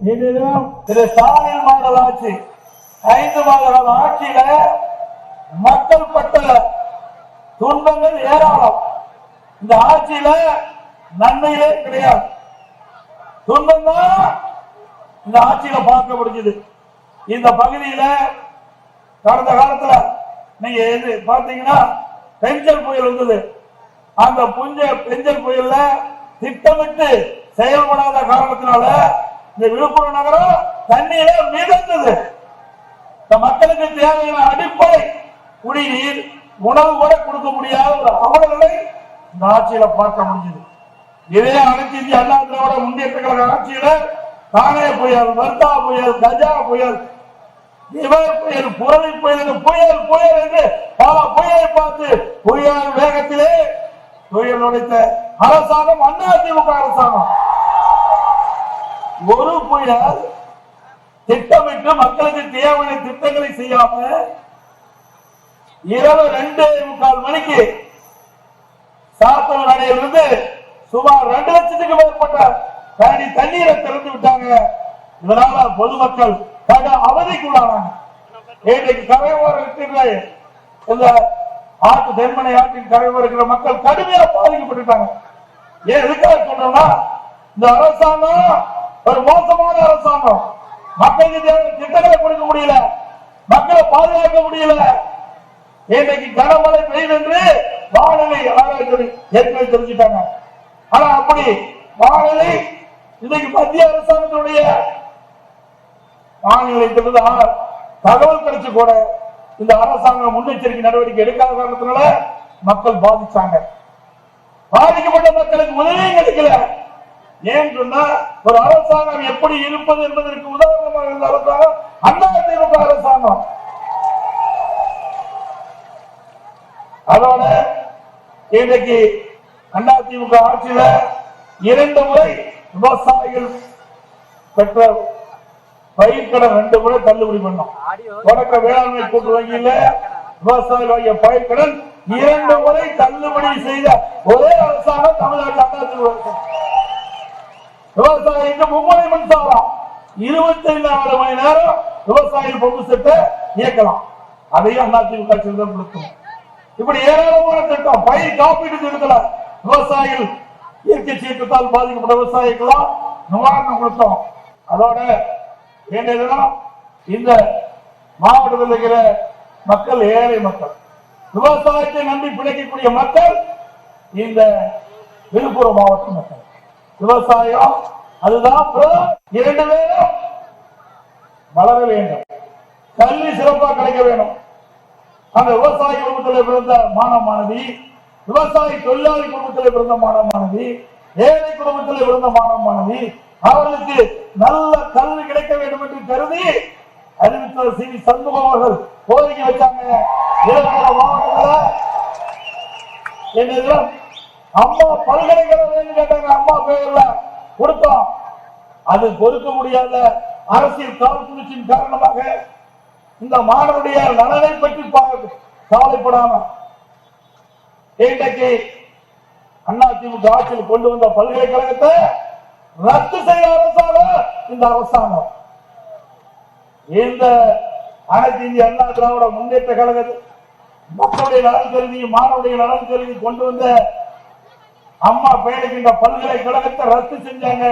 இதிலும் திரு ஸ்டாலின் மாடல் ஆட்சி ஐந்து மாத ஆட்சியில மக்கள் பட்ட துன்பங்கள் ஏராளம். இந்த ஆட்சியில நன்மையிலே கிடையாது. துன்பம் தான் இந்த ஆட்சியில பார்க்க முடிஞ்சது. இந்த பகுதியில கடந்த காலத்துல நீங்க எது பாத்தீங்கன்னா பெஞ்சல் புயல் இருந்தது அந்த புஞ்ச பெஞ்சல் புயல்ல திட்டமிட்டு செயல்படாத காரணத்தினால இந்த விழுப்புரம் நகரம் தண்ணீரே மிதந்தது. மக்களுக்கு தேவையான அடிப்படை குடிநீர் உணவு கூட கொடுக்க முடியாத ஒரு அவலங்களை இந்த ஆட்சியில பார்க்க முடிஞ்சது. இதே அனைத்து இந்திய அண்ணா திராவிட முன்னேற்ற கழக ஆட்சியில தானே புயல் வர்தா புயல் கஜா புயல் இவர் புயல் புரளி புயல் புயல் புயல் என்று பல புயலை பார்த்து புயல் வேகத்திலே புயல் உடைத்த அரசாங்கம் அண்ணா திமுக அரசாங்கம். ஒரு புயல் திட்டமிட்டு மக்களுக்கு தேவையான திட்டங்களை செய்யாம இரவு ரெண்டு முக்கால் மணிக்கு சாத்தூர் அணையிலிருந்து சுமார் ரெண்டு லட்சத்துக்கு மேற்பட்ட கழனி தண்ணீரை திறந்து விட்டாங்க. இதனால பொதுமக்கள் கட அவதிக்குள்ளானாங்க. இன்றைக்கு கரையோரம் இருக்கிற இந்த ஆற்று தென்மனை ஆற்றின் கரையோரம் இருக்கிற மக்கள் கடுமையா பாதிக்கப்பட்டுட்டாங்க ஏன் எதுக்காக சொல்றோம்னா இந்த அரசாங்கம் ஒரு மோசமான அரசாங்கம். மக்களுக்கு தேவையான திட்டங்களை கொடுக்க முடியல. மக்களை பாதுகாக்க முடியல. இன்னைக்கு கனமழை பெய்யும் என்று வானிலை ஏற்கனவே தெரிஞ்சுட்டாங்க. ஆனா அப்படி வானிலை இன்னைக்கு மத்திய அரசாங்கத்தினுடைய வானிலை தகவல் கிடைச்சு கூட இந்த அரசாங்கம் முன்னெச்சரிக்கை நடவடிக்கை எடுக்காத காரணத்தினால மக்கள் பாதிச்சாங்க. பாதிக்கப்பட்ட மக்களுக்கு உதவியும் கிடைக்கல. ஏன் சொன்னா ஒரு அரசாங்கம் எப்படி இருப்பது என்பதற்கு உதாரணமாக இருந்த அரசாங்கம் அண்ணா திமுக அரசாங்கம். அதோட இன்றைக்கு அண்ணா திமுக ஆட்சியில இரண்டு முறை விவசாயிகள் பெற்ற பயிர்கடன் ரெண்டு முறை தள்ளுபடி பண்ணோம். தொடக்க வேளாண்மை கூட்டு வங்கியில விவசாயிகள் வாங்கிய பயிர்கடன் இரண்டு முறை தள்ளுபடி செய்த ஒரே அரசாங்கம் தமிழ்நாட்டு அண்ணா திமுக அரசாங்கம். விவசாயிக்கு மின்சாரம் இருபத்தி ஆறு மணி நேரம் விவசாய பம்பு செட்டை இயக்கலாம். அதையும் அண்ணா திமுக ஆட்சியில் தான் கொடுத்தோம் இப்படி ஏராளமான திட்டம் பயிர் காப்பீடு திட்டத்துல விவசாயிகள் இயற்கை சீற்றத்தால் பாதிக்கப்பட்ட விவசாயிகளாம் நிவாரணம் கொடுத்தோம். அதோட வேண்டியதுனா இந்த மாவட்டத்தில் இருக்கிற மக்கள் ஏழை மக்கள். விவசாயத்தை நம்பி பிழைக்கக்கூடிய மக்கள் இந்த விழுப்புரம் மாவட்ட மக்கள். விவசாயம் அதுதான் இரண்டு பேரும் வளர வேண்டும். கல்வி சிறப்பாக கிடைக்க வேண்டும். அந்த விவசாய குடும்பத்தில் பிறந்த மாணவ மாணவி விவசாய தொழிலாளி குடும்பத்தில் பிறந்த மாணவ மாணவி ஏழை குடும்பத்தில் பிறந்த மாணவ மாணவி அவர்களுக்கு நல்ல கல்வி கிடைக்க வேண்டும் என்று கருதி அறிவித்தவர் சி வி சண்முகம் அவர்கள். கோரிக்கை வச்சாங்க. மாவட்டத்தில். என்னது அம்மா பல்கலைக்கழகம் கேட்டாங்க அம்மா பேர்ல கொடுத்தோம். அது பொறுக்க முடியாத அரசியல் காழ்ப்புணர்ச்சியின் காரணமாக இந்த மாணவருடைய நலனை பற்றி கவலைப்படாம இன்றைக்கு அதிமுக ஆட்சியில் கொண்டு வந்த பல்கலைக்கழகத்தை ரத்து செய்த அரசாங்கம் இந்த அரசாங்கம். இந்த அனைத்து இந்திய அண்ணா திராவிட முன்னேற்ற கழகத்தில் மக்களுடைய நலன் கருதி மாணவருடைய நலன் கருதி கொண்டு வந்த அம்மா பெயர்கின்ற பல்கலைக்கழகத்தை ரத்து செஞ்சாங்க.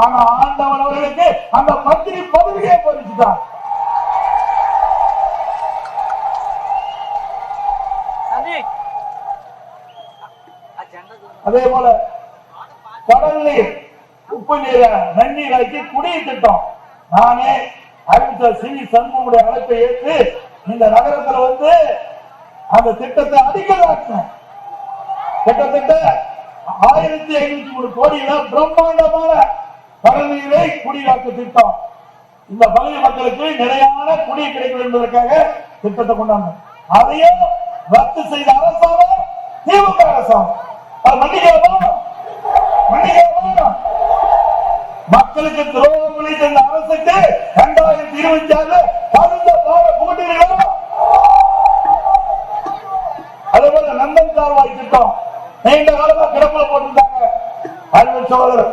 ஆனா ஆண்டவன் அவர்களுக்கு அந்த மந்திரி பதவியே பறிச்சுட்டான் அதே போல கடல் நீர் உப்பு நீரை நன்னீராக்கி குடிநீர் திட்டம். நானே அறிவித்த சி சண்முகமுடைய அழைப்பை ஏற்று இந்த நகரத்துல வந்து அந்த திட்டத்தை அடிக்கலாக்கினேன் கிட்டத்தட்ட ஆயிரத்தி ஐநூத்தி ஒரு கோடியில பிரம்மாண்டமான கடல் குடியாக்க திட்டம். இந்த பகுதி மக்களுக்கு நிலையான குடி கிடைக்கும் என்பதற்காக திட்டத்தை கொண்டாங்க அதையும் ரத்து செய்த அரசாங்கம் திமுக அரசாங்கம். அது மன்னிக்கலாமா மக்களுக்கு துரோகம் விளைத்த இந்த அரசுக்கு இரண்டாயிரத்தி இருபத்தி ஆறு தகுந்த பாட போட்டிருக்கிறோம் அதே போல நந்தன் கால்வாய் திட்டம். நீண்ட காலமா கிடப்பில் போட்டிருந்தாங்க. அறிவு சோதரர்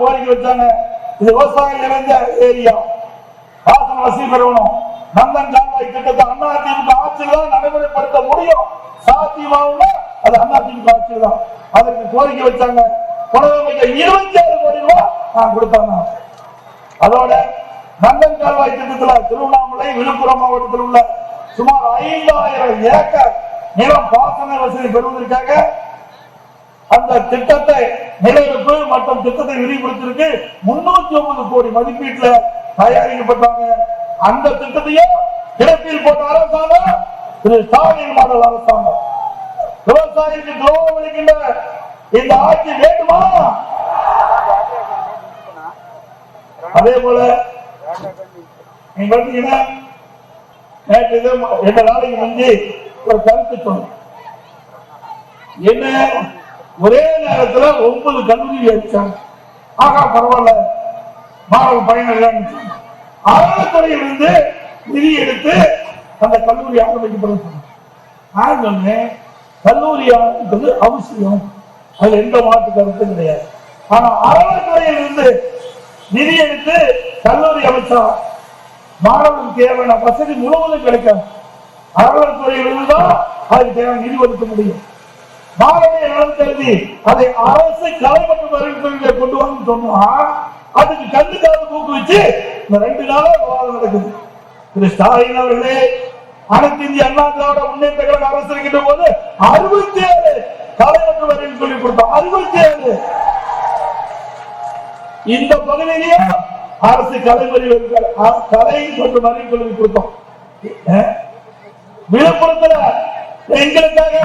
கோரிக்கை வச்சாங்க. இது விவசாயம் நிறைந்த ஏரியா. பாசன வசதி பெறணும். நந்தன் கால்வாய் திட்டத்தை அண்ணா திமுக ஆட்சியில் தான் நடைமுறைப்படுத்த முடியும். சாத்தியமாவுல அது அண்ணா திமுக ஆட்சியில் தான் அதற்கு கோரிக்கை வச்சாங்க. புனரமைக்க இருபத்தி ஆறு கோடி ரூபாய் நான் கொடுத்தாங்க அதோட நந்தன் கால்வாய் திட்டத்துல திருவண்ணாமலை விழுப்புரம் மாவட்டத்தில் உள்ள சுமார் ஐந்தாயிரம் ஏக்கர் நிலம் பாசன வசதி பெறுவதற்காக அந்த திட்டத்தை நிலையிருப்பு மற்றும் திட்டத்தை விரிவுபடுத்திருக்கு முன்னூத்தி ஒன்பது கோடி மதிப்பீட்டுல தயாரிக்கப்பட்டாங்க. அந்த திட்டத்தையும் கிடப்பில் போட்ட அரசாங்கம் திரு ஸ்டாலின் மாடல் அரசாங்கம். விவசாயிக்கு துரோகம் அளிக்கின்ற இந்த ஆட்சி வேண்டுமா? அதே போல நீங்க பாத்தீங்கன்னா நேற்று இது நாளைக்கு முந்தி ஒரு கருத்து சொன்னேன். என்ன? ஒரே நேரத்துல ஒன்பது கல்லூரி அடிச்சாங்க ஆகா பரவாயில்ல. மாணவ பயணிகள் அறத்துறையிலிருந்து நிதி எடுத்து அந்த கல்லூரி ஆரம்பிக்கப்படும். நான் சொன்னேன் கல்லூரி ஆரம்பிப்பது அவசியம். அதுல எந்த மாற்று கருத்தும் கிடையாது. ஆனா அறத்துறையிலிருந்து நிதி எடுத்து கல்லூரி அமைச்சா மாணவர்களுக்கு தேவையான வசதி முழுவதும் கிடைக்காது. அறத்துறையிலிருந்து தான் அதுக்கு தேவையான நிதி ஒதுக்க முடியும். மாணவிய நலன் கருதி அதை அரசு கலை மற்றும் அறிவிப்புகளை கொண்டு வந்து சொன்னா அதுக்கு கல்விக்காக ஊக்குவிச்சு இந்த ரெண்டு நாளா விவாதம் நடக்குது. திரு ஸ்டாலின் அவர்களே அனைத்து இந்திய அண்ணா திராவிட முன்னேற்ற கழக அரசு இருக்கின்ற போது அறுபத்தி ஏழு கலை மற்றும் அறிவிப்பு சொல்லிக் கொடுத்தோம். அறுபத்தி ஏழு இந்த பகுதியிலேயும் அரசு கலைமொழி கலை மற்றும் அறிவிப்பு கல்வி கொடுத்தோம் விழுப்புரத்துல எங்களுக்காக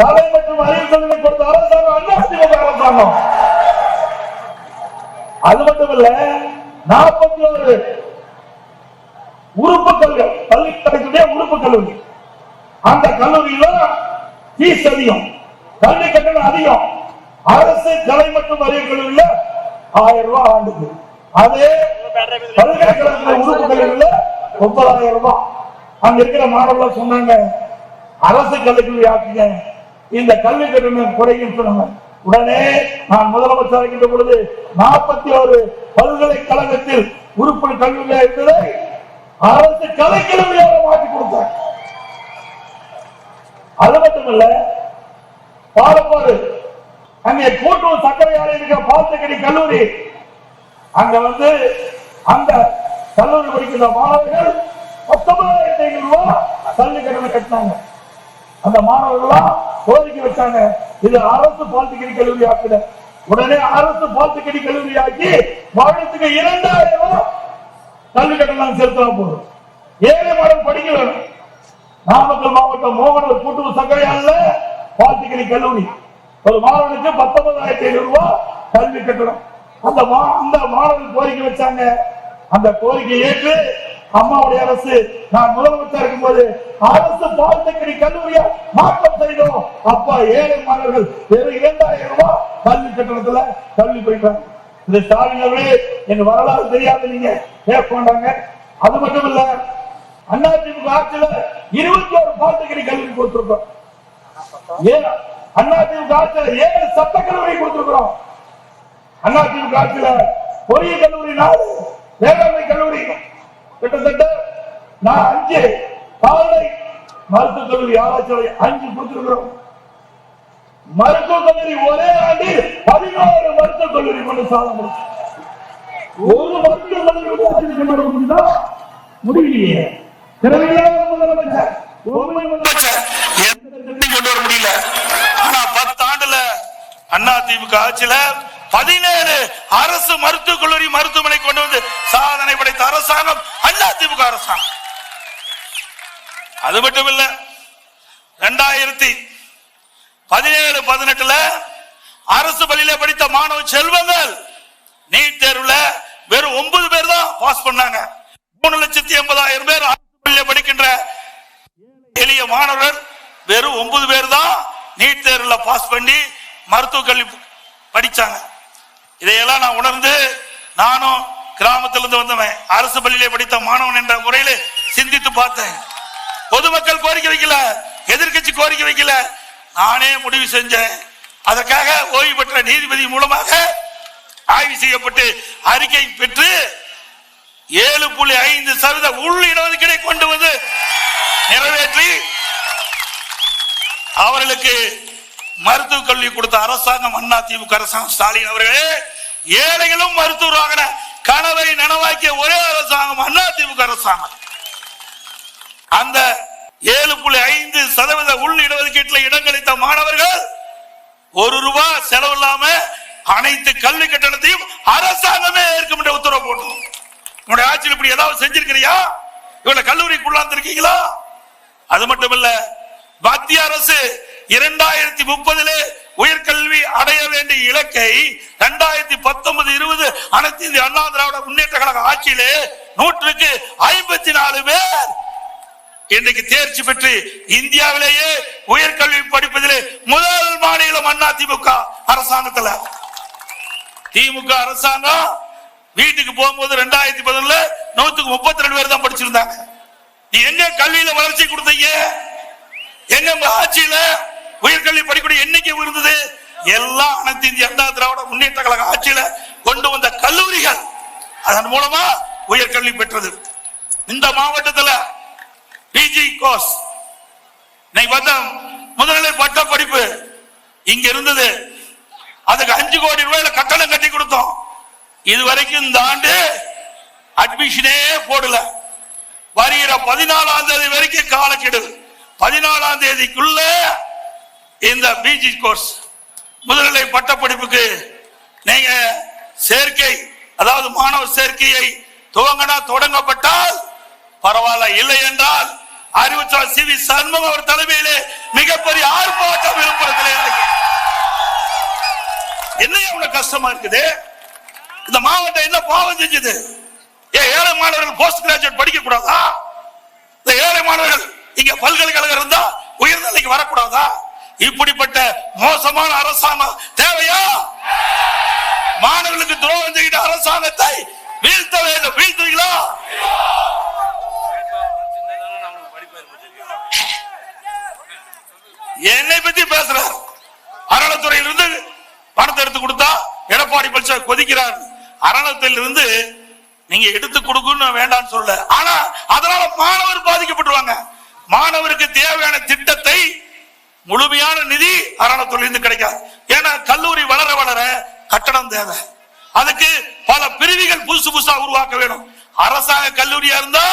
கலை மற்றும் அறிவு கல்வி கொடுத்த அரசாங்கம் அண்ணா திமுக அரசாங்கம். அது மட்டும் இல்ல நாற்பத்தி ஒரு உறுப்பு கல்வி பல்கலைக்கழகத்துடைய உறுப்பு கல்லூரி அந்த கல்லூரியில ஃபீஸ் அதிகம் கல்வி கட்டணம் அதிகம். அரசு கலை மற்றும் அறிவு கல்லூரியில ஆயிரம் ரூபாய் ஆண்டுக்கு. அதே பல்கலைக்கழகத்துல உறுப்பு கல்லூரியில ஒன்பதாயிரம் ரூபாய். அங்க இருக்கிற மாணவர்கள் சொன்னாங்க அரசு கல்லூரி ஆக்குங்க. இந்த கல்வி கட்டணம் குறையும் சொன்னாங்க. உடனே நான் முதலமைச்சர் இருக்கின்ற பொழுது நாற்பத்தி ஒரு பல்கலைக்கழகத்தில் உறுப்பு கல்வியாக இருந்ததை அரசு கலைக்கல்வியாக மாற்றி கொடுத்தாங்க. அது மட்டுமல்ல பாலப்பாடு அங்கே கூட்டூர் சர்க்கரை ஆலை இருக்கிற பாலத்தக்கடி கல்லூரி அங்க வந்து அந்த கல்லூரி படிக்கிற மாணவர்கள் பத்தொன்பதாயிரத்தி ஐநூறு ரூபாய் கல்வி கட்டணம் கட்டினாங்க. அந்த மாணவர்கள்லாம் கோரிக்கை வச்சாங்க. இது அரசு பால்டிகிரி கல்லூரி ஆக்கல. உடனே அரசு பால்டிகிரி கல்லூரி ஆக்கி வருடத்துக்கு இரண்டாயிரம் ரூபாய் கல்வி கட்டணம் செலுத்தினா போதும் ஏழை மாணவன் படிக்க வேணும் நாமக்கல் மாவட்டம் மோகனூர் கூட்டுறவு சர்க்கரையால பால்டிகிரி கல்லூரி. ஒரு மாணவனுக்கு பத்தொன்பதாயிரத்தி ஐநூறு ரூபாய் கல்வி கட்டணம். அந்த மா- அந்த மாணவர் கோரிக்கை வச்சாங்க. அந்த கோரிக்கை ஏற்று அம்மாவுடைய அரசு நான் முதலமைச்சர் இருக்கும்போது அரசு பாலிடெக்னிக் கல்லூரியா மாற்றம் செய்தோம். அப்ப ஏழை மாணவர்கள் வெறும் இரண்டாயிரம் ரூபாய் கல்வி கட்டணத்துல கல்வி போயிட்டாங்க இந்த ஸ்டாலின் அவர்களே எங்க வரலாறு தெரியாது நீங்க கேட்க அது மட்டும் இல்ல அதிமுக ஆட்சியில இருபத்தி ஒரு பாலிடெக்னிக் கல்லூரி கொடுத்திருக்கோம் ஏன் அதிமுக ஆட்சியில ஏழு சட்ட கல்லூரி கொடுத்திருக்கிறோம். அதிமுக ஆட்சியில பொறியியல் கல்லூரி நாலு வேளாண்மை கல்லூரி கிட்டத்தட்ட நான் அஞ்சு கால்நடை மருத்துவக் கல்லூரி ஆராய்ச்சி அஞ்சு கொடுத்திருக்கிறோம். மருத்துவ கல்லூரி ஒரே ஆண்டு பதினோரு மருத்துவக் கல்லூரி கொண்டு சாதனை ஒரு மருத்துவ கல்லூரி கூட ஆட்சி கொண்டு வர முடியுதா முடியலையே. திறமையில்லாத முதலமைச்சர் எந்த திட்டத்தையும் கொண்டு வர முடியல. ஆனா பத்து ஆண்டுல அண்ணா திமுக ஆட்சியில பதினேழு அரசு மருத்துவக் கல்லூரி மருத்துவமனை கொண்டு வந்து சாதனை படைத்த அரசாங்கம் அண்ணா திமுக அரசாங்கம். அது மட்டும் இல்ல ரெண்டாயிரத்தி பதினேழு பதினெட்டுல அரசு பள்ளியில படித்த மாணவ செல்வங்கள் நீட் தேர்வுல வெறும் ஒன்பது பேர் தான் பாஸ் பண்ணாங்க. மூணு லட்சத்தி எண்பதாயிரம் பேர் அரசு பள்ளியில படிக்கின்ற எளிய மாணவர்கள் வெறும் ஒன்பது பேர் தான் நீட் தேர்வுல பாஸ் பண்ணி மருத்துவ கல்வி படிச்சாங்க. இதையெல்லாம் நான் உணர்ந்து நானும் கிராமத்திலிருந்து வந்தவன் அரசு பள்ளியிலே படித்த மாணவன் என்ற முறையில சிந்தித்து பார்த்தேன். பொதுமக்கள் கோரிக்கை வைக்கல எதிர்க்கட்சி கோரிக்கை வைக்கல. நானே முடிவு செஞ்சேன். அதற்காக ஓய்வு பெற்ற நீதிபதி மூலமாக ஆய்வு செய்யப்பட்டு அறிக்கை பெற்று ஏழு புள்ளி ஐந்து சதவீத உள் இடஒதுக்கீடை கொண்டு வந்து நிறைவேற்றி அவர்களுக்கு மருத்துவக் கல்வி கொடுத்த அரசாங்கம் அண்ணா திமுக அரசாங்கம் ஸ்டாலின் அவர்களே ஏழைகளும் மருத்துவராக கனவை நனவாக்கிய ஒரே அரசாங்கம் அண்ணா திமுக அரசாங்கம். அந்த ஏழு புள்ளி ஐந்து சதவீத உள் இடஒதுக்கீட்டில் இடங்களித்த மாணவர்கள் ஒரு ரூபாய் செலவு இல்லாம அனைத்து கல்வி கட்டணத்தையும் அரசாங்கமே ஏற்கும் என்ற உத்தரவு போட்டோம். உங்களுடைய ஆட்சியில் இப்படி ஏதாவது செஞ்சிருக்கிறியா? இவ்வளவு கல்லூரிக்குள்ளாந்து இருக்கீங்களா அது மட்டும் இல்ல மத்திய அரசு இரண்டாயிரத்தி முப்பதிலே உயர்கல்வி அடைய வேண்டிய இலக்கை இரண்டாயிரத்தி பத்தொன்பது இருபது அனைத்து இந்திய அண்ணா திராவிட முன்னேற்ற கழக ஆட்சியிலே நூற்றுக்கு ஐம்பத்தி நாலு பேர் இன்றைக்கு தேர்ச்சி பெற்று இந்தியாவிலேயே உயர்கல்வி படிப்பதிலே முதல் மாநிலம் அண்ணா திமுக அரசாங்கத்துல. திமுக அரசாங்கம் வீட்டுக்கு போகும்போது ரெண்டாயிரத்தி பதினொன்னுல நூத்துக்கு முப்பத்தி ரெண்டு பேர் தான் படிச்சிருந்தாங்க. நீ எங்க கல்வியில வளர்ச்சி கொடுத்தீங்க? எங்க ஆட்சியில உயர்கல்வி படிக்கூடிய எண்ணிக்கை உயர்ந்தது. எல்லாம் அனைத்து இந்திய அண்ணா திராவிட முன்னேற்ற கழக ஆட்சியில கொண்டு வந்த கல்லூரிகள் அதன் மூலமா உயர்கல்வி பெற்றது. இந்த மாவட்டத்தில் பிஜி கோர்ஸ் வந்த முதல்நிலை பட்ட படிப்பு இங்க இருந்தது. அதுக்கு அஞ்சு கோடி ரூபாயில கட்டணம் கட்டி கொடுத்தோம். இது வரைக்கும் இந்த ஆண்டு அட்மிஷனே போடல. வருகிற பதினாலாம் தேதி வரைக்கும் காலக்கெடு. பதினாலாம் தேதிக்குள்ள இந்த பிஜி கோர்ஸ் முதுநிலை பட்டப்படிப்புக்கு நீங்க சேர்க்கை அதாவது மாணவர் சேர்க்கையை துவங்கினா தொடங்கப்பட்டால் பரவாயில்ல இல்லை என்றால் அறிவுச்சார் சி வி சண்முகம் அவர் தலைமையிலே மிகப்பெரிய ஆர்ப்பாட்டம் விழுப்புரத்திலே என்ன எவ்வளவு கஷ்டமா இருக்குது? இந்த மாவட்டம் என்ன பாவம் செஞ்சது? ஏன் ஏழை மாணவர்கள் போஸ்ட் கிராஜுவேட் படிக்க கூடாதா இந்த ஏழை மாணவர்கள் இங்க பல்கலைக்கழகம் இருந்தா உயர்நிலைக்கு வரக்கூடாதா? இப்படிப்பட்ட மோசமான அரசாங்கம் தேவையா? மாணவர்களுக்கு துரோகம் செய்கிற அரசாங்கத்தை வீழ்த்த வேண்டும். வீழ்த்துவீங்களா என்னை பத்தி பேசுற அறநிலைத்துறையிலிருந்து பணத்தை எடுத்து கொடுத்தா எடப்பாடி பழனிசாமி கொதிக்கிறார். அறநிலையத்திலிருந்து நீங்க எடுத்து கொடுக்கணும் வேண்டாம்னு சொல்ல ஆனா அதனால மாணவர் பாதிக்கப்பட்டுருவாங்க. மாணவருக்கு தேவையான திட்டத்தை முழுமையான நிதி அறநிலையத்துறையிலிருந்து கிடைக்காது. ஏன்னா கல்லூரி வளர வளர கட்டணம் தேவை. அதுக்கு பல பிரிவுகள் புதுசு புதுசா உருவாக்க வேணும். அரசாங்க கல்லூரியா இருந்தா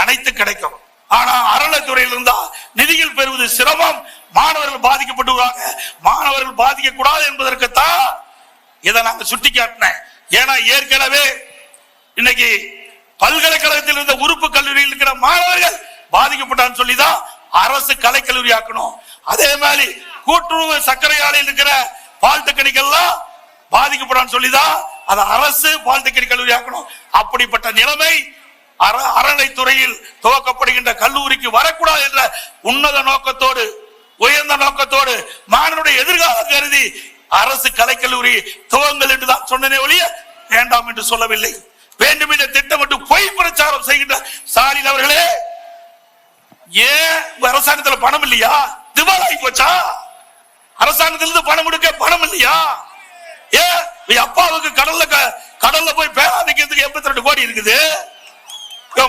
அனைத்து கிடைக்கும். ஆனா அறநிலைத்துறையில் இருந்தா நிதிகள் பெறுவது சிரமம். மாணவர்கள் பாதிக்கப்பட்டுவாங்க மாணவர்கள் பாதிக்க கூடாது என்பதற்குத்தான் இதை நாங்க சுட்டி காட்டினேன் ஏன்னா ஏற்கனவே இன்னைக்கு பல்கலைக்கழகத்தில் இருந்த உறுப்பு கல்லூரியில் இருக்கிற மாணவர்கள் பாதிக்கப்பட்டான்னு சொல்லிதான் அரசு கலைக்கல்லூரி ஆக்கணும். அதே மாதிரி கூட்டுறவு சர்க்கரை ஆலையில் இருக்கிற பாலிடெக்னிக் எல்லாம் பாதிக்கப்படான்னு சொல்லிதான் அதை அரசு பாலிடெக்னிக் கல்லூரி ஆக்கணும். அப்படிப்பட்ட நிலைமை அற அறநிலைத்துறையில் துவக்கப்படுகின்ற கல்லூரிக்கு வரக்கூடாது என்ற உன்னத நோக்கத்தோடு உயர்ந்த நோக்கத்தோடு மாணவனுடைய எதிர்காலம் கருதி அரசு கலைக்கல்லூரி துவங்கள் என்று தான் சொன்னனே ஒழிய வேண்டாம் என்று சொல்லவில்லை. வேண்டும் என்ற திட்டமிட்டு பொய் பிரச்சாரம் செய்கின்ற ஸ்டாலின் அவர்களே ஏன் அரசாங்கத்தில் பணம் இல்லையா? திவாலாகி போச்சா அரசாங்கத்திலிருந்து பணம் கொடுக்க பணம் இல்லையா? ஏன் அப்பாவுக்கு கடல்ல க- கடல்ல போய் பேரா வைக்கிறதுக்கு எண்பத்தி ரெண்டு கோடி இருக்குது.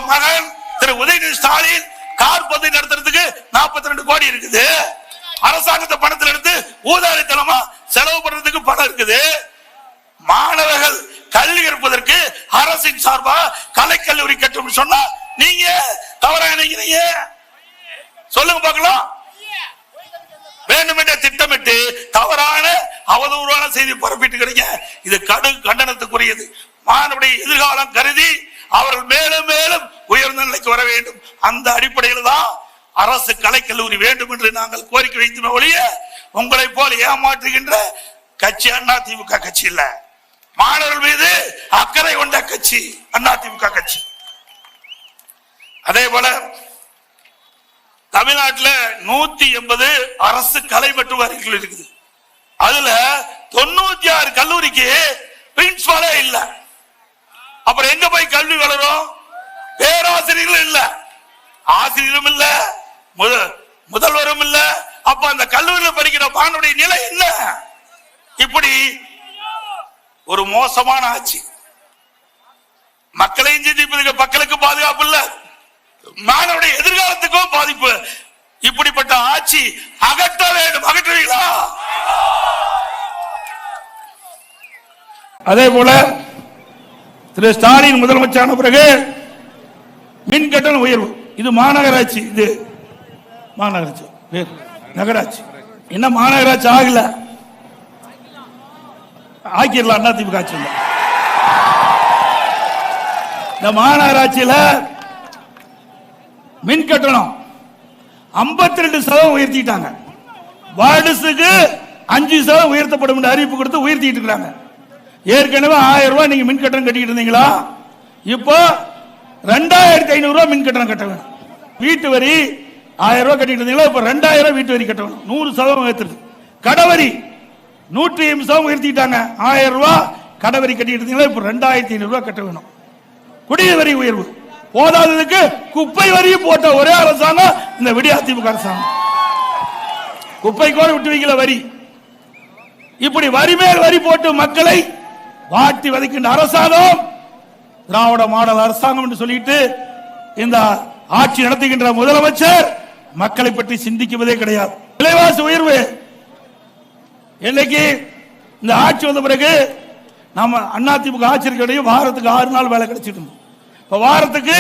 மகன் திரு உதயநிதி ஸ்டாலின் கார் பந்தை நடத்துறதுக்கு 42 ரெண்டு கோடி இருக்குது. அரசாங்கத்தை பணத்தில் எடுத்து ஊதாரித்தனமா செலவு பண்றதுக்கு பணம் இருக்குது. மாணவர்கள் கல்வி கற்பதற்கு அரசின் சார்பா கலைக்கல்லூரி கட்டும் சொன்னா நீங்க தவறா நினைக்கிறீங்க? சொல்லுங்க பார்க்கலாம். வேண்டுமென்றே திட்டமிட்டு தவறான அவதூறான செய்தி பரப்பிட்டு இது கடும் கண்டனத்துக்குரியது. மாணவருடைய எதிர்காலம் கருதி அவர்கள் மேலும் மேலும் உயர்ந்த நிலைக்கு வர வேண்டும். அந்த அடிப்படையில் தான் அரசு கலைக்கல்லூரி வேண்டும் என்று நாங்கள் கோரிக்கை வைத்துமே ஒழிய உங்களை போல ஏமாற்றுகின்ற கட்சி அண்ணா திமுக கட்சி இல்ல. மாணவர்கள் மீது அக்கறை கொண்ட கட்சி அண்ணா திமுக கட்சி. அதே போல தமிழ்நாட்டில் நூத்தி எண்பது அரசு கலை மற்றும் வரிகள் இருக்குது. அதுல தொண்ணூத்தி ஆறு கல்லூரிக்கு பிரின்சிபாலே இல்ல. அப்புறம் எங்க போய் கல்வி வளரும்? பேராசிரியர்களும் இல்ல. ஆசிரியரும் இல்ல. முதல்வரும் இல்ல. அப்ப அந்த கல்லூரியில் படிக்கிற பானுடைய நிலை என்ன? இப்படி ஒரு மோசமான ஆட்சி. மக்களையும் சிந்திப்பதுக்கு மக்களுக்கு பாதுகாப்பு இல்லை. மாணவருடைய எதிர்காலத்துக்கும் பாதிப்பு. இப்படிப்பட்ட ஆட்சி அகற்ற வேண்டும். அகற்றுவீங்களா? அதே போல திரு ஸ்டாலின் முதலமைச்சரான பிறகு மின் கட்டண உயர்வு. இது மாநகராட்சி இது மாநகராட்சி நகராட்சி. என்ன மாநகராட்சி ஆகல? ஆக்கிடலாம் அதிமுக ஆட்சியில் இந்த மாநகராட்சியில மின் கட்டணம். 52% ரெண்டு சதவீதம் உயர்த்திட்டாங்க. வார்டுஸுக்கு அஞ்சு சதவீதம் உயர்த்தப்படும் என்று அறிவிப்பு கொடுத்து உயர்த்திட்டு இருக்கிறாங்க. ஏற்கனவே ஆயிரம் ரூபாய் நீங்க மின் கட்டணம் கட்டிட்டு இருந்தீங்களா? இப்போ ரெண்டாயிரத்தி ஐநூறு ரூபாய் மின் கட்டணம் கட்ட வேணும். வீட்டு வரி ஆயிரம் ரூபாய் கட்டிட்டு இருந்தீங்களா? இப்போ ரெண்டாயிரம் வீட்டு வரி கட்ட வேணும் நூறு சதவீதம் உயர்த்திருக்கு. கடவரி நூற்றி ஐம்பது சதவீதம் உயர்த்திட்டாங்க. ஆயிரம் ரூபாய் கடவரி கட்டிட்டு இருந்தீங்களா? இப்போ ரெண்டாயிரத்தி ஐநூறு ரூபாய் கட்ட வேணும். குடிநீர் வரி உயர்வு. போதாததுக்கு குப்பை வரியும் போட்ட ஒரே அரசாங்கம் இந்த விடிய அரசாங்கம். குப்பை கூட விட்டு வைக்கல வரி. இப்படி வரி மேல் வரி போட்டு மக்களை வாட்டி வதைக்கின்ற அரசாங்கம் திராவிட மாடல் அரசாங்கம் என்று சொல்லிட்டு இந்த ஆட்சி நடத்துகின்ற முதலமைச்சர் மக்களை பற்றி சிந்திக்குவதே கிடையாது. விலைவாசி உயர்வு. இன்னைக்கு இந்த ஆட்சி வந்த பிறகு நம்ம அதிமுக ஆட்சி இருக்கிற வாரத்துக்கு ஆறு நாள் வேலை கிடைச்சிட்டு இருந்தோம் இப்ப வாரத்துக்கு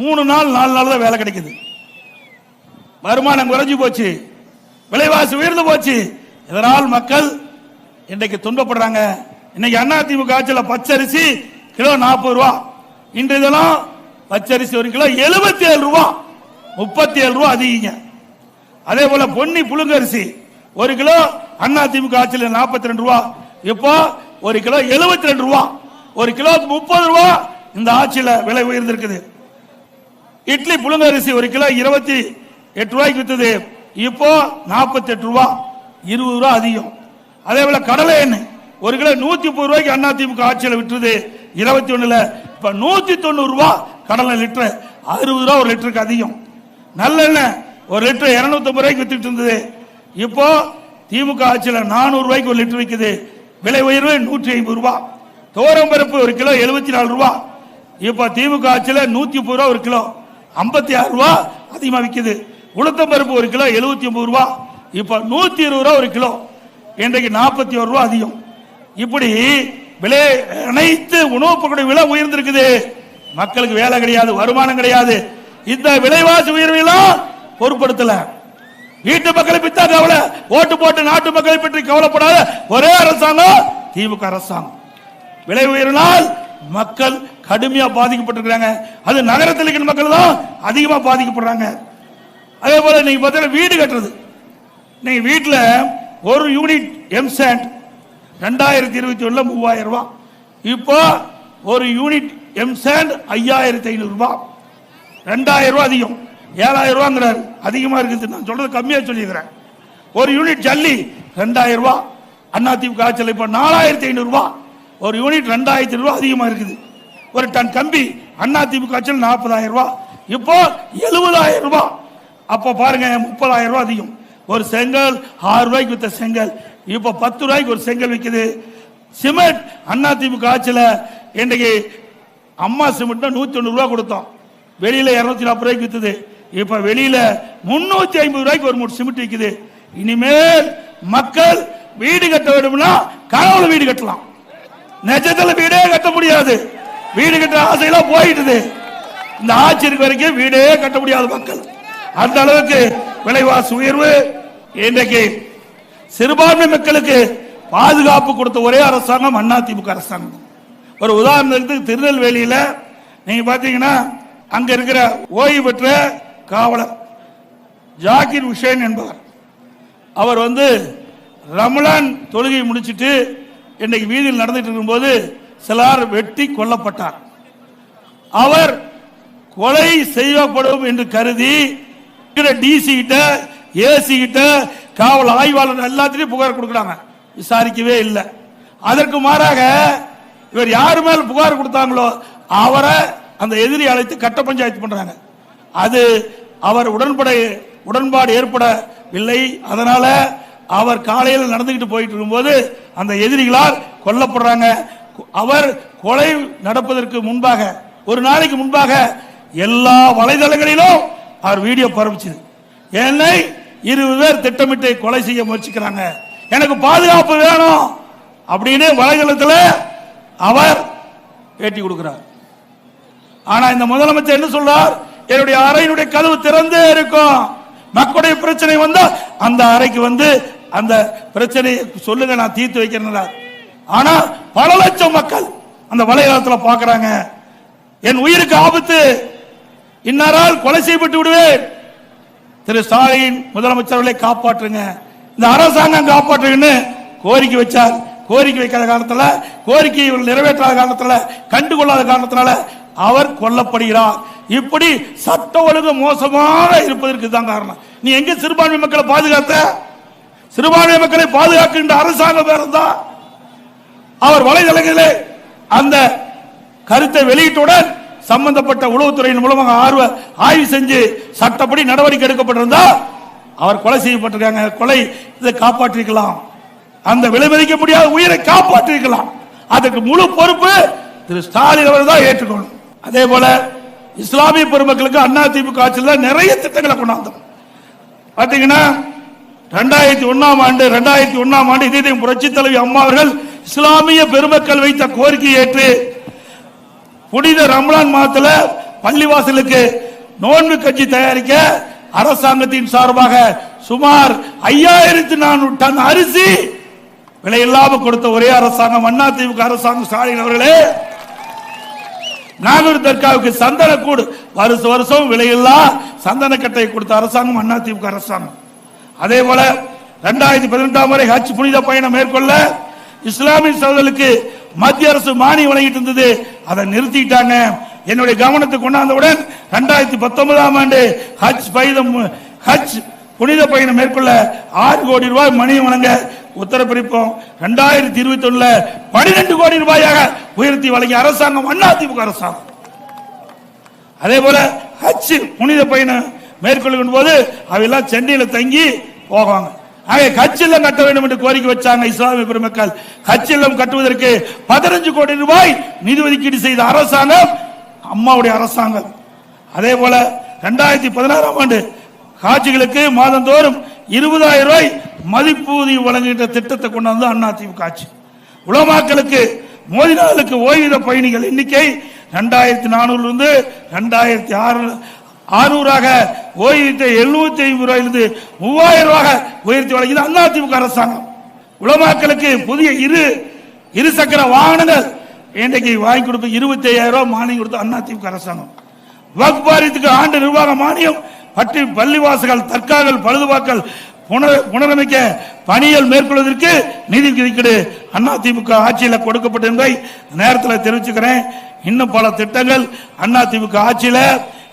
மூணு நாள் நாலு நாள் தான் வேலை கிடைக்குது. வருமானம் குறைஞ்சு போச்சு. விலைவாசி உயர்ந்து போச்சு. இதனால் மக்கள் இன்றைக்கு துன்பப்படுறாங்க. இன்னைக்கு திமுக ஆட்சியில் பச்சரிசி கிலோ நாற்பது ரூபா. இன்றைய தினம் பச்சரிசி ஒரு கிலோ எழுபத்தி ஏழு ரூபா. முப்பத்தி ஏழு ரூபா அதிகங்க. அதே போல பொன்னி புழுங்கரிசி ஒரு கிலோ அண்ணா திமுக ஆட்சியில் நாற்பத்தி ரெண்டு ரூபா. இப்போ ஒரு கிலோ எழுபத்தி ரெண்டு ரூபா. ஒரு கிலோ முப்பது ரூபா இந்த ஆட்சியில் விலை உயர்ந்திருக்குது. இட்லி புழுங்கரிசி ஒரு கிலோ இருபத்தி எட்டு ரூபாய்க்கு வித்தது. இப்போ நாற்பத்தி எட்டு ரூபா இருபது ரூபா அதிகம். அதே போல கடலை எண்ணெய் ஒரு கிலோ நூத்தி முப்பது ரூபாய்க்கு அண்ணா திமுக ஆட்சியில் விட்டுருது இருபத்தி ஒண்ணுல இப்ப நூத்தி தொண்ணூறு ரூபா கடலை லிட்டர் அறுபது ரூபா ஒரு லிட்டருக்கு அதிகம். நல்லெண்ணெய் ஒரு லிட்டர் இருநூத்தி ரூபாய்க்கு வித்துட்டு இருந்தது. இப்போ திமுக ஆட்சியில் நானூறு ரூபாய்க்கு ஒரு லிட்டர் விற்குது விலை உயர்வு நூற்றி ஐம்பது ரூபா. தோரம் பருப்பு ஒரு கிலோ எழுபத்தி நாலு ரூபா. இப்போ திமுக ஆட்சியில் நூத்தி முப்பது ரூபா ஒரு கிலோ. ஐம்பத்தி ஆறு ரூபா அதிகமா விக்குது. உளுத்தம் பருப்பு ஒரு கிலோ எழுபத்தி ஒன்பது ரூபா. இப்போ நூத்தி இருபது ரூபா ஒரு கிலோ. இன்றைக்கு நாற்பத்தி ஒரு ரூபா அதிகம். இப்படி விலை அனைத்து உணவுப் பொருட்களுடைய விலை உயர்ந்திருக்குது. மக்களுக்கு வேலை கிடையாது வருமானம் கிடையாது. இந்த விலைவாசி உயர்வெல்லாம் பொருட்படுத்தல. வீட்டு மக்களை பித்தா கவலை. ஓட்டு போட்டு நாட்டு மக்களை பற்றி கவலைப்படாத ஒரே அரசாங்கம் திமுக அரசாங்கம். விலை உயர்வினால் மக்கள் கடுமையா பாதிக்கப்பட்டிருக்கிறாங்க. அது நகரத்தில் இருக்கிற மக்கள் தான் அதிகமா பாதிக்கப்படுறாங்க. அதே போல நீங்க பார்த்தீங்கன்னா வீடு கட்டுறது. நீங்க வீட்டில் ஒரு யூனிட் எம்சாண்ட் ரெண்டாயிரத்தி இருபத்தி ஒண்ணுல மூவாயிரம் ரூபாய். இப்போ ஒரு யூனிட் எம்சாண்ட் ஐயாயிரத்தி ஐநூறு ரூபாய். ரெண்டாயிரம் ரூபாய் அதிகம். ஏழாயிரம் ரூபாங்கிறாரு அதிகமா இருக்குது நான் சொல்றது கம்மியா சொல்லியிருக்கிறேன் ஒரு யூனிட் ஜல்லி ரெண்டாயிரம் ரூபாய். அதிமுக ஆட்சியில் இப்போ நாலாயிரத்தி ஐநூறு ஒரு யூனிட் ரெண்டாயிரத்தி ரூபா அதிகமாக இருக்குது. ஒரு டன் கம்பி அதிமுக ஆட்சியில் நாற்பதாயிரம் ரூபா இப்போ எழுபதாயிரம் ரூபா அப்போ பாருங்க முப்பதாயிரம் ரூபா அதிகம். ஒரு செங்கல் ஆறு ரூபாய்க்கு வித்த செங்கல். இப்போ பத்து ரூபாய்க்கு ஒரு செங்கல் விற்குது சிமெண்ட் அண்ணா திமுக ஆட்சியில் இன்றைக்கு அம்மா சிமெண்ட் நூற்றி தொண்ணூறு கொடுத்தோம். வெளியில் இரநூத்தி நாற்பது ரூபாய்க்கு விற்றுது இப்போ வெளியில் முந்நூற்றி ஐம்பது ரூபாய்க்கு ஒரு மூணு சிமெண்ட் விற்குது இனிமேல் மக்கள் வீடு கட்ட வேண்டும்னா கனவுல வீடு கட்டலாம். நெஜத்துல வீடே கட்ட முடியாது. வீடு கட்ட ஆசையெல்லாம் போயிட்டுது. இந்த ஆட்சி இருக்க வரைக்கும் வீடே கட்ட முடியாத மக்கள். அந்த அளவுக்கு விலைவாசி உயர்வு இன்றைக்கு சிறுபான்மை மக்களுக்கு பாதுகாப்பு கொடுத்த ஒரே அரசாங்கம் அண்ணா திமுக அரசாங்கம். ஒரு உதாரணத்துக்கு திருநெல்வேலியில நீங்க பாத்தீங்கன்னா அங்க இருக்கிற ஓய்வு பெற்ற காவலர் ஜாகிர் உஷேன் என்பவர். அவர் வந்து ரமலான் தொழுகை முடிச்சிட்டு இன்னைக்கு வீதியில் நடந்துட்டு இருக்கும்போது சிலார் வெட்டி கொல்லப்பட்டார். அவர் கொலை செய்யப்படும் என்று கருதி டிசி கிட்ட ஏசி கிட்ட காவல் ஆய்வாளர் எல்லாத்திலையும் புகார் கொடுக்குறாங்க. விசாரிக்கவே இல்லை. அதற்கு மாறாக இவர் யாரு மேல புகார் கொடுத்தாங்களோ அவரை அந்த எதிரி அழைத்து கட்ட பஞ்சாயத்து பண்றாங்க. அது அவர் உடன்பட உடன்பாடு ஏற்படவில்லை. அதனால அவர் காலையில் நடந்துகிட்டு போயிட்டு இருக்கும்போது அந்த எதிரிகளால் கொல்லப்படுறாங்க. அவர் கொலை நடப்பதற்கு முன்பாக ஒரு நாளைக்கு முன்பாக எல்லா வலைதளங்களிலும் அவர் வீடியோ பரப்பிச்சது என்னை இருபது பேர் திட்டமிட்டு கொலை செய்ய முயற்சிக்கிறாங்க. எனக்கு பாதுகாப்பு வேணும் அப்படின்னு வலைதளத்தில் அவர் பேட்டி கொடுக்கிறார். ஆனா இந்த முதலமைச்சர் என்ன சொல்றார்? என்னுடைய அறையினுடைய கதவு திறந்தே இருக்கும். மக்களுடைய பிரச்சனை வந்தா அந்த அறைக்கு வந்து அந்த பிரச்சனையை சொல்லுங்க நான் தீர்த்து வைக்கிறேன் ஆனா பல லட்சம் மக்கள் அந்த வலைதளத்தில் பாக்குறாங்க. என் உயிருக்கு ஆபத்து. இன்னாரால் கொலை செய்யப்பட்டு விடுவேன். திரு ஸ்டாலின் முதலமைச்சர்களை காப்பாற்றுங்க. இந்த அரசாங்கம் காப்பாற்றுங்கன்னு கோரிக்கை வச்சார். கோரிக்கை வைக்காத காரணத்துல கோரிக்கை நிறைவேற்றாத காரணத்துல கண்டுகொள்ளாத காரணத்தினால அவர் கொல்லப்படுகிறார். இப்படி சட்ட ஒழுங்கு மோசமாக இருப்பதற்கு தான் காரணம். நீ எங்க சிறுபான்மை மக்களை பாதுகாத்த? சிறுபான்மை மக்களை பாதுகாக்கின்ற அரசாங்கம் வேற தான் அவர் வலைதளங்களிலே அந்த கருத்தை வெளியிட்டுடன் சம்பந்தப்பட்ட உளவுத்துறையின் மூலமாக ஆர்வ ஆய்வு செஞ்சு சட்டப்படி நடவடிக்கை எடுக்கப்பட்டிருந்தா அவர் கொலை செய்யப்பட்டிருக்காங்க. கொலை இதை காப்பாற்றிருக்கலாம். அந்த விலைமதிக்க முடியாத உயிரை காப்பாற்றிருக்கலாம். அதுக்கு முழு பொறுப்பு திரு ஸ்டாலின் அவர் தான் ஏற்றுக்கணும் அதே போல இஸ்லாமிய பெருமக்களுக்கு அண்ணா திமுக ஆட்சியில் நிறைய திட்டங்களை கொண்டாந்தோம். பார்த்தீங்கன்னா ரெண்டாயிரத்தி ஒன்னாம் ஆண்டு ரெண்டாயிரத்தி ஒன்னாம் ஆண்டு இதே புரட்சி தலைவி அம்மா அவர்கள் இஸ்லாமிய பெருமக்கள் வைத்த கோரிக்கை ஏற்று புனித ரம்லான் மாதத்துல பள்ளிவாசலுக்கு நோன்பு கட்சி தயாரிக்க அரசாங்கத்தின் சார்பாக சுமார் ஐயாயிரத்தி நானூறு டன் அரிசி விலையில்லாம கொடுத்த ஒரே அரசாங்கம் அண்ணா திமுக அரசாங்கம் ஸ்டாலின் அவர்களே. நாகூர் தர்காவுக்கு சந்தன கூடு வருஷ வருஷம் விலையில்லா சந்தன கட்டை கொடுத்த அரசாங்கம் அண்ணா திமுக அரசாங்கம். அதே போல இரண்டாயிரத்தி பதினெட்டாம் வரை ஹஜ் புனித பயணம் மேற்கொள்ள இஸ்லாமிய சகோதரர்களுக்கு மத்திய அரசு மானியம் வழங்கிட்டு இருந்தது அதை நிறுத்திட்டாங்க. என்னுடைய கவனத்தை கொண்டாந்தவுடன் இரண்டாயிரத்தி பத்தொன்பதாம் ஆண்டு ஹஜ் பயணம் ஹஜ் புனித பயணம் மேற்கொள்ள ஆறு கோடி ரூபாய் மணியம் வழங்க உத்தரப்பிரிப்போம் இரண்டாயிரத்தி இருபத்தி ஒண்ணுல பனிரெண்டு கோடி ரூபாயாக உயர்த்தி வழங்கிய அரசாங்கம் அண்ணா அரசாங்கம். அதே போல ஹஜ் புனித பயணம் மேற்கொள்கின்ற போது அவையெல்லாம் சென்னையில தங்கி போவாங்க. ஆகவே கச்சில்லம் கட்ட வேண்டும் என்று கோரிக்கை வச்சாங்க இஸ்லாமிய பெருமக்கள். கச்சில்லம் கட்டுவதற்கு பதினஞ்சு கோடி ரூபாய் நிதி ஒதுக்கீடு செய்த அரசாங்கம் அம்மாவுடைய அரசாங்கம். அதே போல ரெண்டாயிரத்தி பதினாறாம் ஆண்டு காட்சிகளுக்கு மாதந்தோறும் இருபதாயிரம் ரூபாய் மதிப்பூதியம் வழங்குகின்ற திட்டத்தை கொண்டு வந்து அண்ணா திமுக ஆட்சி. உலமாக்களுக்கு மோதினாளுக்கு ஓய்வூத பயணிகள் எண்ணிக்கை ரெண்டாயிரத்தி நானூறுல இருந்து ரெண்டாயிரத்தி ஆறு ஆறுநூறாக ஓய்வூத்த எழுநூத்தி ஐம்பது ரூபாயிலிருந்து மூவாயிரம் ரூபாய் உயர்த்தி வழங்கியது அண்ணா அரசாங்கம். உலமாக்களுக்கு புதிய இரு இரு சக்கர வாகனங்கள் இன்றைக்கு வாங்கி கொடுத்து இருபத்தி ஐயாயிரம் ரூபாய் மானியம் கொடுத்த அண்ணா அரசாங்கம். வக்ஃப் ஆண்டு நிர்வாக மானியம் பற்றி பள்ளிவாசல்கள் தற்காகள் பழுதுபாக்கள் புனரமைக்க பணிகள் மேற்கொள்வதற்கு நிதி ஒதுக்கீடு அண்ணா ஆட்சியில் கொடுக்கப்பட்ட என்பதை நேரத்தில் தெரிவிச்சுக்கிறேன். இன்னும் பல திட்டங்கள் அண்ணா ஆட்சியில்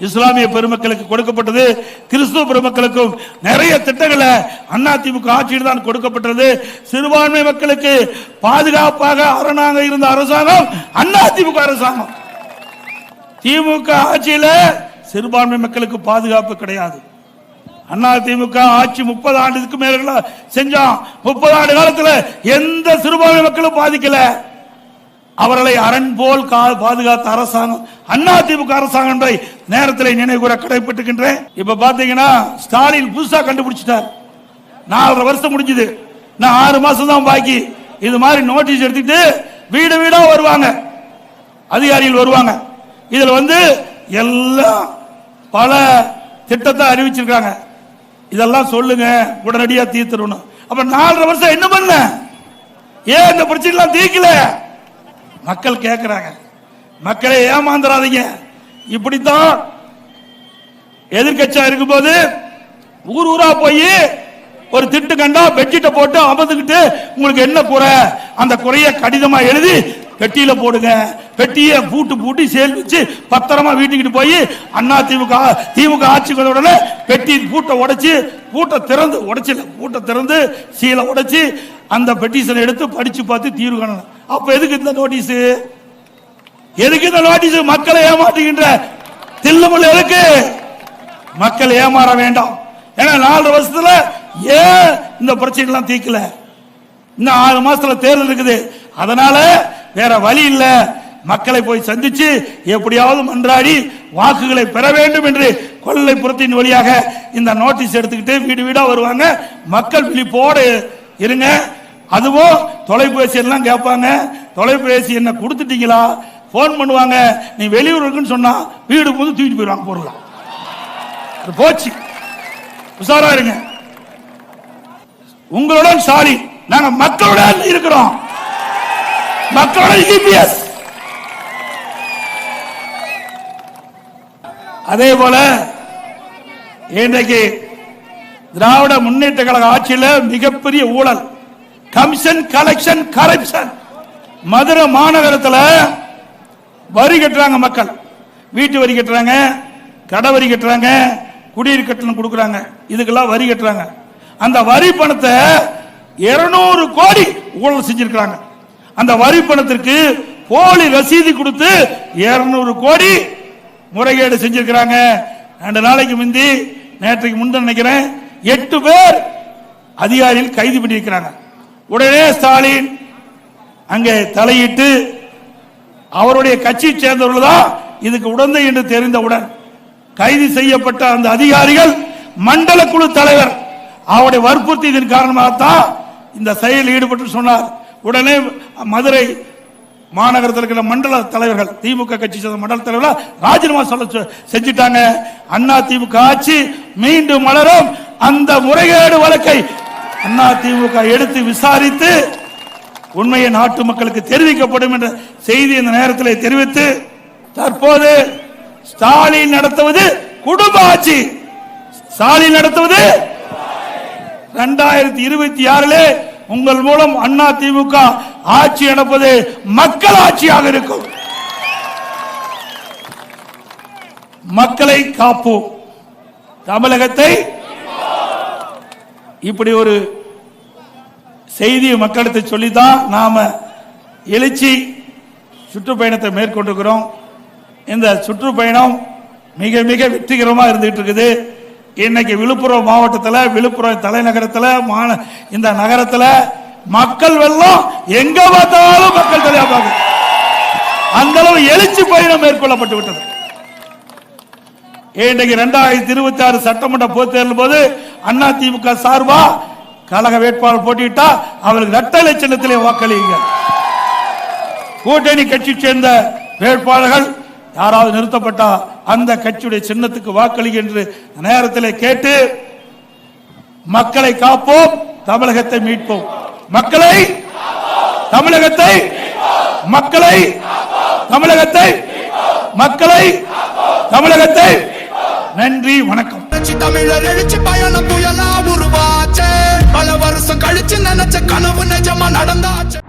இஸ்லாமிய பெருமக்களுக்கு கொடுக்கப்பட்டது கிறிஸ்துவ பெருமக்களுக்கும் நிறைய திட்டங்களை அண்ணா திமுக ஆட்சியில் தான் கொடுக்கப்பட்டது. சிறுபான்மை மக்களுக்கு பாதுகாப்பாக அரணாக இருந்த அரசாங்கம் அண்ணா திமுக அரசாங்கம். திமுக ஆட்சியில் சிறுபான்மை மக்களுக்கு பாதுகாப்பு கிடையாது. அண்ணா திமுக ஆட்சி முப்பது ஆண்டுக்கு மேல செஞ்சோம் முப்பது ஆண்டு காலத்தில் எந்த சிறுபான்மை மக்களும் பாதிக்கல. அவர்களை அரண் போல் கா- பாதுகாத்த அரசாங்கம் அண்ணா திமுக அரசாங்கம் நேரத்தில் நினைவுகூற கடைபிடிக்கின்றேன் இப்ப பாத்தீங்கன்னா ஸ்டாலின் புதுசா கண்டுபிடிச்சிட்டார். நாலரை வருஷம் முடிஞ்சது. நான் ஆறு மாசம் தான் பாக்கி. இது மாதிரி நோட்டீஸ் எடுத்துட்டு வீடு வீடா வருவாங்க. அதிகாரிகள் வருவாங்க. இதுல வந்து எல்லாம் பல திட்டத்தை அறிவிச்சிருக்காங்க. இதெல்லாம் சொல்லுங்க உடனடியா தீர்த்துடணும். அப்ப நாலரை வருஷம் என்ன பண்ண? ஏன் இந்த பிரச்சனை எல்லாம் தீர்க்கல? மக்கள் கேட்கிறாங்க மக்களை ஏமாந்துடாதீங்க இப்படித்தான் எதிர்கட்சியா இருக்கும்போது ஊர் ஊரா போய் ஒரு திட்டு கண்டா பெட்ஷீட்டை போட்டு அமர்ந்துக்கிட்டு உங்களுக்கு என்ன குறை? அந்த குறைய கடிதமா எழுதி பெட்டியில போடுங்க. பெட்டியை பூட்டு பூட்டி சேமிச்சு பத்திரமா வீட்டுக்கிட்டு போய் அண்ணா திமுக திமுக ஆட்சிக்கு உடனே பெட்டி பூட்டை உடைச்சு பூட்டை திறந்து உடைச்சில பூட்டை திறந்து சீலை உடைச்சு அந்த பெட்டிஷனை எடுத்து படிச்சு பார்த்து தீர்வு காணணும் அப்ப எதுக்கு இந்த நோட்டீஸ் எதுக்கு இந்த நோட்டீஸ் மக்களை ஏமாற்றுகின்ற தில்லுமுள்ள எதுக்கு? மக்கள் ஏமாற வேண்டாம். ஏன்னா நாலு வருஷத்துல ஏன் இந்த பிரச்சனை எல்லாம் தீர்க்கல? இன்னும் ஆறு மாசத்துல தேர்தல் இருக்குது. அதனால வேற வழி இல்ல. மக்களை போய் சந்திச்சு எப்படியாவது மன்றாடி வாக்குகளை பெற வேண்டும் என்று கொல்லைப்புறத்தின் வழியாக இந்த நோட்டீஸ் எடுத்துக்கிட்டு வீடு வீடா வருவாங்க. மக்கள் விழிப்போடு இருங்க. அதுவும் தொலைபேசி எல்லாம் கேட்பாங்க. தொலைபேசி என்ன கொடுத்துட்டீங்களா? ஃபோன் பண்ணுவாங்க. நீ வெளியூர் இருக்குன்னு சொன்னா வீடு போது தூக்கிட்டு போயிடுவாங்க பொருளாம் அது போச்சு. உஷாரா இருங்க. உங்களுடன் சாரி. நாங்க மக்களுடன் இருக்கிறோம். மக்களோட இபிஎஸ் அதே போல இன்றைக்கு திராவிட முன்னேற்ற கழக ஆட்சியில் மிகப்பெரிய ஊழல். கமிஷன் கலெக்ஷன் கரப்ஷன் மதுரை மாநகரத்தில் வரி கட்டுறாங்க மக்கள். வீட்டு வரி கட்டுறாங்க கடை வரி கட்டுறாங்க குடியிரு கட்டணம் கொடுக்குறாங்க. இதுக்கெல்லாம் வரி கட்டுறாங்க. அந்த வரி பணத்தை 200 கோடி ஊழல் செஞ்சிருக்கிறாங்க. அந்த வரி பணத்திற்கு போலி ரசீது கொடுத்து 200 கோடி முறைகேடு செஞ்சிருக்கிறாங்க. ரெண்டு நாளைக்கு முந்தி நேற்றைக்கு முன் நினைக்கிறேன் எட்டு பேர் அதிகாரிகள் கைது பண்ணியிருக்கிறாங்க. உடனே ஸ்டாலின் அங்கே தலையிட்டு அவருடைய கட்சியை சேர்ந்தவர்கள் தான் இதுக்கு உடந்தை என்று தெரிந்தவுடன் கைது செய்யப்பட்ட அந்த அதிகாரிகள் மண்டல குழு தலைவர் அவருடைய வற்புறுத்தியதன் காரணமாகத்தான் இந்த செயலில் ஈடுபட்டு சொன்னார். உடனே மதுரை மாநகரத்தில் இருக்கிற மண்டல தலைவர்கள் திமுக கட்சி சேர்ந்த மண்டல தலைவர்கள் ராஜினாமா சொல்ல செஞ்சிட்டாங்க. அண்ணா திமுக ஆட்சி மீண்டும் மலரும். அந்த முறைகேடு வழக்கை அண்ணா திமுக எடுத்து விசாரித்து உண்மையை நாட்டு மக்களுக்கு தெரிவிக்கப்படும் என்ற செய்தி இந்த நேரத்தில் தெரிவித்து தற்போது ஸ்டாலின் நடத்துவது குடும்ப ஆட்சி. ஸ்டாலின் நடத்துவது இரண்டாயிரத்தி இருபத்தி ஆறிலே உங்கள் மூலம் அண்ணா திமுக ஆட்சி நடப்பது மக்கள் ஆட்சியாக இருக்கும். மக்களை காப்போம். தமிழகத்தை இப்படி ஒரு செய்தியை மக்களுக்கு சொல்லித்தான் நாம எழுச்சி சுற்றுப்பயணத்தை மேற்கொண்டிருக்கிறோம். இந்த சுற்றுப்பயணம் மிக மிக வெற்றிகரமாக இருந்துகிட்டு இருக்குது. இன்னைக்கு விழுப்புரம் மாவட்டத்தில் விழுப்புரம் தலைநகரத்தில் மாந இந்த நகரத்தில் மக்கள் வெள்ளம் எங்க பார்த்தாலும் மக்கள் தலையா பார்க்க அந்த அளவு எழுச்சி பயணம் மேற்கொள்ளப்பட்டு விட்டது. இன்னைக்கு ரெண்டாயிரத்தி இருபத்தி ஆறு சட்டமன்ற பொதுத் போது அண்ணா திமுக சார்பா கழக வேட்பாளர் போட்டியிட்டா அவருக்கு இரட்டை லட்சணத்திலே வாக்களியுங்க கூட்டணி கட்சி சேர்ந்த வேட்பாளர்கள் யாராவது நிறுத்தப்பட்டா அந்த கட்சியுடைய சின்னத்துக்கு வாக்களிங்க என்று நேரத்தில் கேட்டு மக்களை காப்போம் தமிழகத்தை மீட்போம். மக்களை தமிழகத்தை மக்களை தமிழகத்தை மக்களை தமிழகத்தை. நன்றி வணக்கம். தமிழர் எழுச்சி பயணம் புயலா உருவாச்சே. பல வருஷம் கழிச்சு நினைச்ச கனவு நிஜமா நடந்தாச்சு.